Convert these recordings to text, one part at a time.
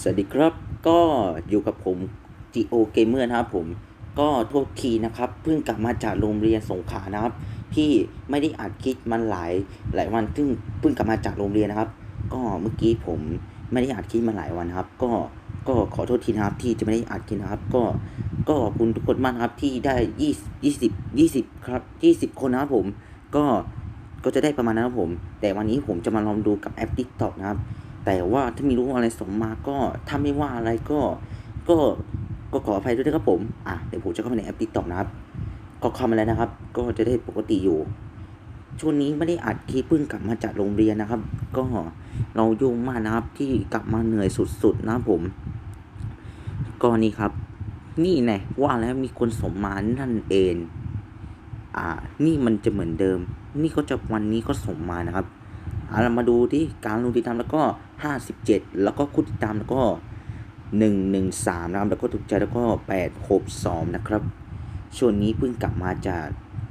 สวัสดีครับก็อยู่กับผม Geo Gamer นะครับผมก็โทษทีนะครับ เพิ่งกลับมาจากโรงเรียนสงขลานะครับ ที่ไม่ได้อัดคลิปมันหลายหลายวันซึ่งเพิ่งกลับมาจากโรงเรียนนะครับ ก็เมื่อกี้ผมไม่ได้อัดคลิปมาหลายวันครับ ก็ก็ขอโทษทีนะครับที่จะไม่ได้อัดคลิปนะครับ ก็ก็ขอบคุณทุกคนมากครับที่ได้ยี่ยี่สิบยี่สิบครับยี่สิบคนนะครับผมก็ก็จะได้ประมาณนั้นครับผม แต่วันนี้ผมจะมาลองดูกับแอป TikTok นะครับ แต่ว่าถ้ามีรู้อะไรส่งมาก็ถ้าไม่ว่าอะไรก็ก็ก็ขออภัยด้วยนะครับผม อะเดี๋ยวผมจะเข้ามาในแอป TikTok นะครับ ก็เข้ามาแล้วนะครับ ก็จะได้ปกติอยู่ ช่วงนี้ไม่ได้อัดคลิปเพิ่งกลับมาจากโรงเรียนนะครับ ก็เรายุ่งมากนะครับที่กลับมาเหนื่อยสุดๆนะครับผม ก็นี่ครับ นี่แน่ว่าแล้วมีคนสมมานั่นเอง อ่า นี่มันจะเหมือนเดิม นี่ก็จะวันนี้ก็สมมานะครับ เอาเรามาดูที่การลงติดตามแล้วก็ 57 แล้วก็คู่ติดตามแล้วก็ 113 นะครับ แล้วก็ถูกใจแล้วก็ 862 นะครับ ช่วงนี้เพิ่งกลับมาจาก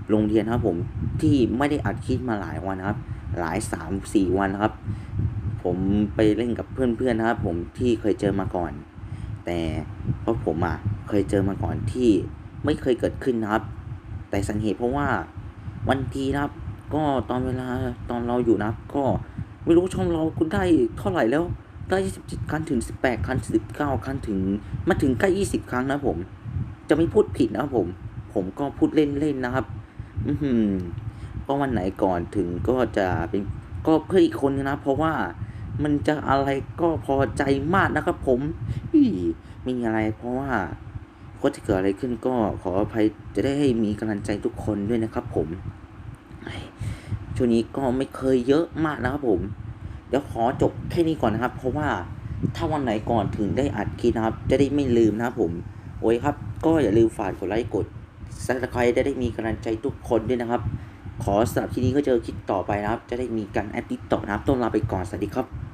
โรงเรียนครับผมที่ไม่ได้อัดคลิปมาหลายวันนะครับ หลาย 3 4 วันนะครับ ผมไปเล่นกับเพื่อนๆนะครับ ผมที่เคยเจอมาก่อน แต่เพราะผมอะเคยเจอมาก่อนที่ไม่เคยเกิดขึ้นนะครับ แต่สังเหตุเพราะว่าวันทีนะครับ ก็ตอนเวลาตอนเราอยู่นะ ก็ไม่รู้ช่องเราคุณได้เท่าไหร่แล้ว ได้27ครั้งถึง 18ครั้ง19ครั้งถึง มาถึงใกล้20 ครั้งนะผม จะไม่พูดผิดนะครับผม ผมก็พูดเล่นๆนะครับ อือหือก็วันไหนก่อนถึงก็จะเป็นก็เพื่ออีกคนนะ เพราะว่ามันจะอะไรก็พอใจมากนะครับผมอีไม่มีอะไรเพราะว่าก็จะเกิดอะไรขึ้นก็ขออภัยจะได้ให้มีกำลังใจทุกคนด้วยนะครับผม ช่วงนี้ก็ไม่เคยเยอะมากนะครับผม เดี๋ยวขอจบแค่นี้ก่อนนะครับ เพราะว่าถ้าวันไหนก่อนถึงได้อัดคลิปนะครับ จะได้ไม่ลืมนะครับผม โอ้ยครับ ก็อย่าลืมฝากกดไลค์กดซับสไครต์ได้ได้มีกำลังใจทุกคนด้วยนะครับ ขอสำหรับที่นี้ก็เจอคลิปต่อไปนะครับ จะได้มีการแอดติดต่อนะครับต้องลาไปก่อนสวัสดีครับ